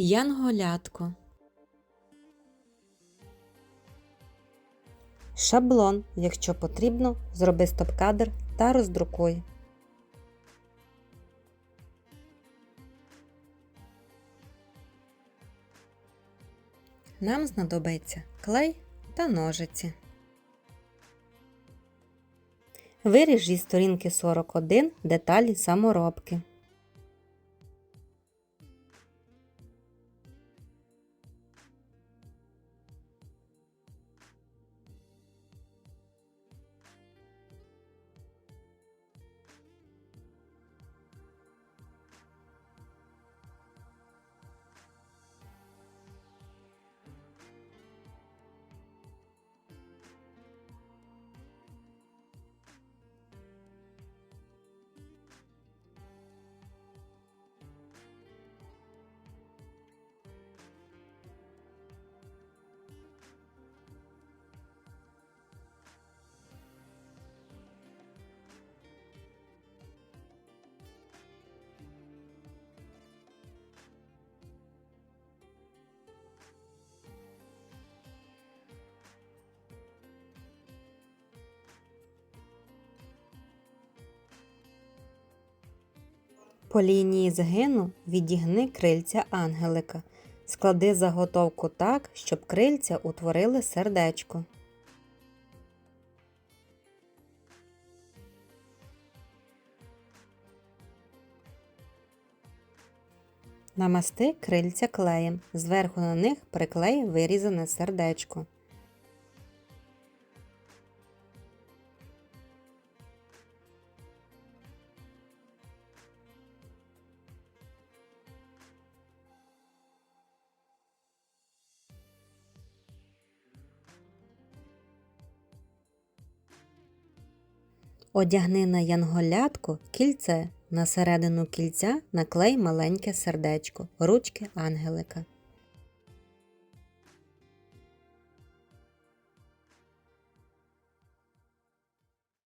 Янголятко. Шаблон, якщо потрібно, зроби стоп-кадр та роздрукуй. Нам знадобиться клей та ножиці. Виріж зі сторінки 41 деталі саморобки. По лінії згину відігни крильця ангелика. Склади заготовку так, щоб крильця утворили сердечко. Намасти крильця клеєм. Зверху на них приклей вирізане сердечко. Одягни на янголятку кільце. На середину кільця наклей маленьке сердечко, ручки ангелика.